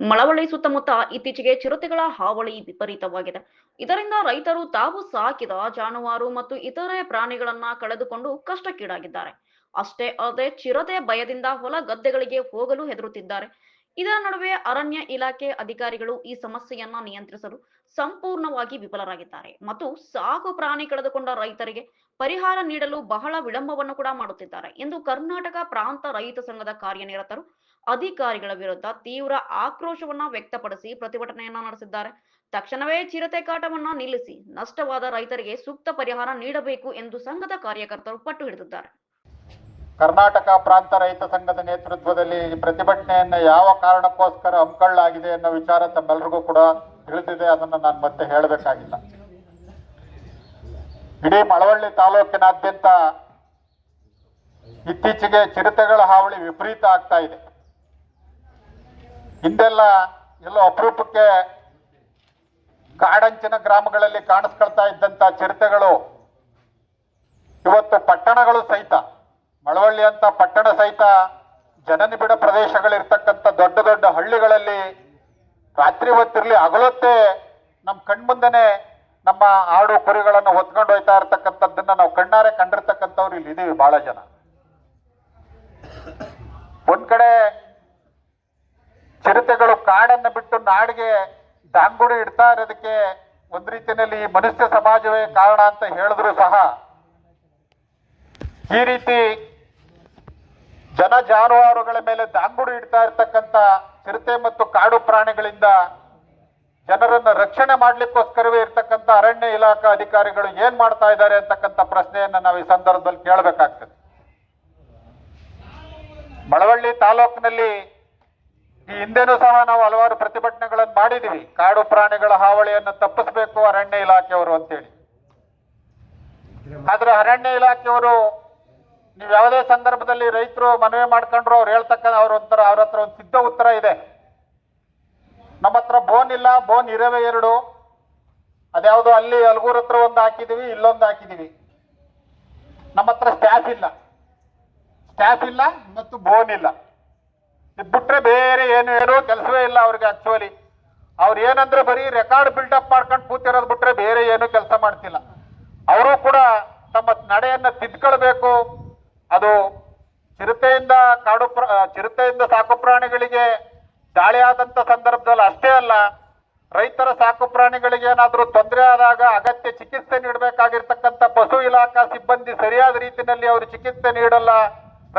ಮಳವಳ್ಳಿ ಸುತ್ತಮುತ್ತ ಇತ್ತೀಚೆಗೆ ಚಿರತೆಗಳ ಹಾವಳಿ ವಿಪರೀತವಾಗಿದೆ. ಇದರಿಂದ ರೈತರು ತಾವು ಸಾಕಿದ ಜಾನುವಾರು ಮತ್ತು ಇತರೆ ಪ್ರಾಣಿಗಳನ್ನ ಕಳೆದುಕೊಂಡು ಕಷ್ಟಕ್ಕೀಡಾಗಿದ್ದಾರೆ. ಅಷ್ಟೇ ಅಲ್ಲದೆ ಚಿರತೆ ಭಯದಿಂದ ಹೊಲ ಗದ್ದೆಗಳಿಗೆ ಹೋಗಲು ಹೆದರುತ್ತಿದ್ದಾರೆ. ಇದರ ನಡುವೆ ಅರಣ್ಯ ಇಲಾಖೆ ಅಧಿಕಾರಿಗಳು ಈ ಸಮಸ್ಯೆಯನ್ನ ನಿಯಂತ್ರಿಸಲು ಸಂಪೂರ್ಣವಾಗಿ ವಿಫಲರಾಗಿದ್ದಾರೆ ಮತ್ತು ಸಾಕು ಪ್ರಾಣಿ ಕಳೆದುಕೊಂಡ ರೈತರಿಗೆ ಪರಿಹಾರ ನೀಡಲು ಬಹಳ ವಿಳಂಬವನ್ನು ಕೂಡ ಮಾಡುತ್ತಿದ್ದಾರೆ ಎಂದು ಕರ್ನಾಟಕ ಪ್ರಾಂತ ರೈತ ಸಂಘದ ಕಾರ್ಯನಿರತರು ಅಧಿಕಾರಿಗಳ ವಿರುದ್ಧ ತೀವ್ರ ಆಕ್ರೋಶವನ್ನ ವ್ಯಕ್ತಪಡಿಸಿ ಪ್ರತಿಭಟನೆಯನ್ನ ನಡೆಸಿದ್ದಾರೆ. ತಕ್ಷಣವೇ ಚಿರತೆ ಕಾಟವನ್ನ ನಿಲ್ಲಿಸಿ ನಷ್ಟವಾದ ರೈತರಿಗೆ ಸೂಕ್ತ ಪರಿಹಾರ ನೀಡಬೇಕು ಎಂದು ಸಂಘದ ಕಾರ್ಯಕರ್ತರು ಪಟ್ಟು ಹಿಡಿದಿದ್ದಾರೆ. ಕರ್ನಾಟಕ ಪ್ರಾಂತ ರೈತ ಸಂಘದ ನೇತೃತ್ವದಲ್ಲಿ ಈ ಪ್ರತಿಭಟನೆಯನ್ನ ಯಾವ ಕಾರಣಕ್ಕೋಸ್ಕರ ಹಮ್ಮಿಕೊಳ್ಳಲಾಗಿದೆ ಅನ್ನೋ ವಿಚಾರ ತಮ್ಮೆಲ್ಲರಿಗೂ ಕೂಡ ತಿಳಿದಿದೆ. ಅದನ್ನು ನಾನು ಮತ್ತೆ ಹೇಳಬೇಕಾಗಿಲ್ಲ. ಇಡೀ ಮಳವಳ್ಳಿ ತಾಲೂಕಿನಾದ್ಯಂತ ಇತ್ತೀಚೆಗೆ ಚಿರತೆಗಳ ಹಾವಳಿ ವಿಪರೀತ ಆಗ್ತಾ ಇದೆ. ಹಿಂದೆಲ್ಲ ಎಲ್ಲ ಅಪರೂಪಕ್ಕೆ ಕಾಡಂಚಿನ ಗ್ರಾಮಗಳಲ್ಲಿ ಕಾಣಿಸ್ಕೊಳ್ತಾ ಇದ್ದಂತ ಚಿರತೆಗಳು, ಇವತ್ತು ಪಟ್ಟಣಗಳು ಸಹಿತ, ಮಳವಳ್ಳಿ ಅಂತ ಪಟ್ಟಣ ಸಹಿತ ಜನನಿಬಿಡ ಪ್ರದೇಶಗಳಿರ್ತಕ್ಕಂಥ ದೊಡ್ಡ ದೊಡ್ಡ ಹಳ್ಳಿಗಳಲ್ಲಿ ರಾತ್ರಿ ಹೊತ್ತಿರಲಿ ಹಗಲೊತ್ತೇ ನಮ್ಮ ಕಣ್ಮುಂದನೆ ನಮ್ಮ ಆಡು ಕುರಿಗಳನ್ನು ಹೊತ್ಕೊಂಡು ಹೋಯ್ತಾ ಇರ್ತಕ್ಕಂಥದ್ದನ್ನ ನಾವು ಕಣ್ಣಾರೆ ಕಂಡಿರ್ತಕ್ಕಂಥವ್ರು ಇಲ್ಲಿ ಇದೀವಿ ಬಹಳ ಜನ. ಒಂದ್ ಕಡೆ ಚಿರತೆಗಳು ಕಾಡನ್ನು ಬಿಟ್ಟು ನಾಡಿಗೆ ದಾಂಗುಡಿ ಇಡ್ತಾ ಇರೋದಕ್ಕೆ ಒಂದ್ ರೀತಿಯಲ್ಲಿ ಈ ಮನುಷ್ಯ ಸಮಾಜವೇ ಕಾರಣ ಅಂತ ಹೇಳಿದ್ರು ಸಹ ಈ ರೀತಿ ಜನ ಜಾನುವಾರುಗಳ ಮೇಲೆ ದಾಂಗುಡಿ ಇಡ್ತಾ ಇರ್ತಕ್ಕಂಥ ಚಿರತೆ ಮತ್ತು ಕಾಡು ಪ್ರಾಣಿಗಳಿಂದ ಜನರನ್ನ ರಕ್ಷಣೆ ಮಾಡ್ಲಿಕ್ಕೋಸ್ಕರವೇ ಇರ್ತಕ್ಕಂಥ ಅರಣ್ಯ ಇಲಾಖಾ ಅಧಿಕಾರಿಗಳು ಏನ್ ಮಾಡ್ತಾ ಇದ್ದಾರೆ ಅಂತಕ್ಕಂಥ ಪ್ರಶ್ನೆಯನ್ನ ನಾವು ಈ ಸಂದರ್ಭದಲ್ಲಿ ಕೇಳಬೇಕಾಗ್ತದೆ. ಮಳವಳ್ಳಿ ತಾಲೂಕಿನಲ್ಲಿ ಈ ಹಿಂದೆನೂ ಸಹ ನಾವು ಹಲವಾರು ಪ್ರತಿಭಟನೆಗಳನ್ನು ಮಾಡಿದೀವಿ ಕಾಡು ಪ್ರಾಣಿಗಳ ಹಾವಳಿಯನ್ನು ತಪ್ಪಿಸಬೇಕು ಅರಣ್ಯ ಇಲಾಖೆಯವರು ಅಂತೇಳಿ. ಆದ್ರೆ ಅರಣ್ಯ ಇಲಾಖೆಯವರು ನೀವು ಯಾವುದೇ ಸಂದರ್ಭದಲ್ಲಿ ರೈತರು ಮನವಿ ಮಾಡ್ಕೊಂಡ್ರು ಅವ್ರು ಹೇಳ್ತಕ್ಕ ಅವ್ರ ಒಂಥರ ಅವ್ರ ಹತ್ರ ಒಂದು ಸಿದ್ಧ ಉತ್ತರ ಇದೆ. ನಮ್ಮ ಹತ್ರ ಬೋನ್ ಇಲ್ಲ, ಬೋನ್ ಇರವೆ ಎರಡು. ಅದ್ಯಾವುದೋ ಅಲ್ಲಿ ಅಲ್ಗೂರ್ ಹತ್ರ ಒಂದು ಹಾಕಿದೀವಿ ಇಲ್ಲೊಂದು ಹಾಕಿದೀವಿ ನಮ್ಮ ಹತ್ರ ಸ್ಟ್ಯಾಫ್ ಇಲ್ಲ. ಸ್ಟ್ಯಾಫ್ ಇಲ್ಲ ಮತ್ತು ಬೋನ್ ಇಲ್ಲ. ಇದ್ ಬೇರೆ ಏನು ಏನೋ ಕೆಲಸವೇ ಇಲ್ಲ ಅವ್ರಿಗೆ ಆಕ್ಚುಲಿ ಅವ್ರು ಏನಂದ್ರೆ ಬರೀ ರೆಕಾರ್ಡ್ ಬಿಲ್ಡಪ್ ಮಾಡ್ಕೊಂಡು ಕೂತಿರೋದು ಬಿಟ್ರೆ ಬೇರೆ ಏನು ಕೆಲಸ ಮಾಡ್ತಿಲ್ಲ. ಅವರು ಕೂಡ ತಮ್ಮ ನಡೆಯನ್ನ ತಿದ್ಕೊಳ್ಬೇಕು. ಅದು ಚಿರತೆಯಿಂದ ಕಾಡು ಪ್ರ ಚಿರತೆಯಿಂದ ಸಾಕು ಪ್ರಾಣಿಗಳಿಗೆ ದಾಳಿ ಆದಂತ ಸಂದರ್ಭದಲ್ಲಿ ಅಷ್ಟೇ ಅಲ್ಲ, ರೈತರ ಸಾಕು ಪ್ರಾಣಿಗಳಿಗೆ ಏನಾದರೂ ತೊಂದರೆ ಆದಾಗ ಅಗತ್ಯ ಚಿಕಿತ್ಸೆ ನೀಡಬೇಕಾಗಿರ್ತಕ್ಕಂಥ ಪಶು ಇಲಾಖಾ ಸಿಬ್ಬಂದಿ ಸರಿಯಾದ ರೀತಿಯಲ್ಲಿ ಅವರು ಚಿಕಿತ್ಸೆ ನೀಡಲ್ಲ.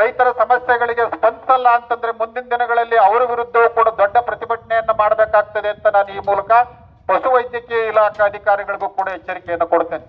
ರೈತರ ಸಮಸ್ಯೆಗಳಿಗೆ ಸ್ಪಂದಿಸಲ್ಲ ಅಂತಂದ್ರೆ ಮುಂದಿನ ದಿನಗಳಲ್ಲಿ ಅವರ ವಿರುದ್ಧವೂ ಕೂಡ ದೊಡ್ಡ ಪ್ರತಿಭಟನೆಯನ್ನು ಮಾಡಬೇಕಾಗ್ತದೆ ಅಂತ ನಾನು ಈ ಮೂಲಕ ಪಶುವೈದ್ಯಕೀಯ ಇಲಾಖಾ ಅಧಿಕಾರಿಗಳಿಗೂ ಕೂಡ ಎಚ್ಚರಿಕೆಯನ್ನು ಕೊಡ್ತೇನೆ.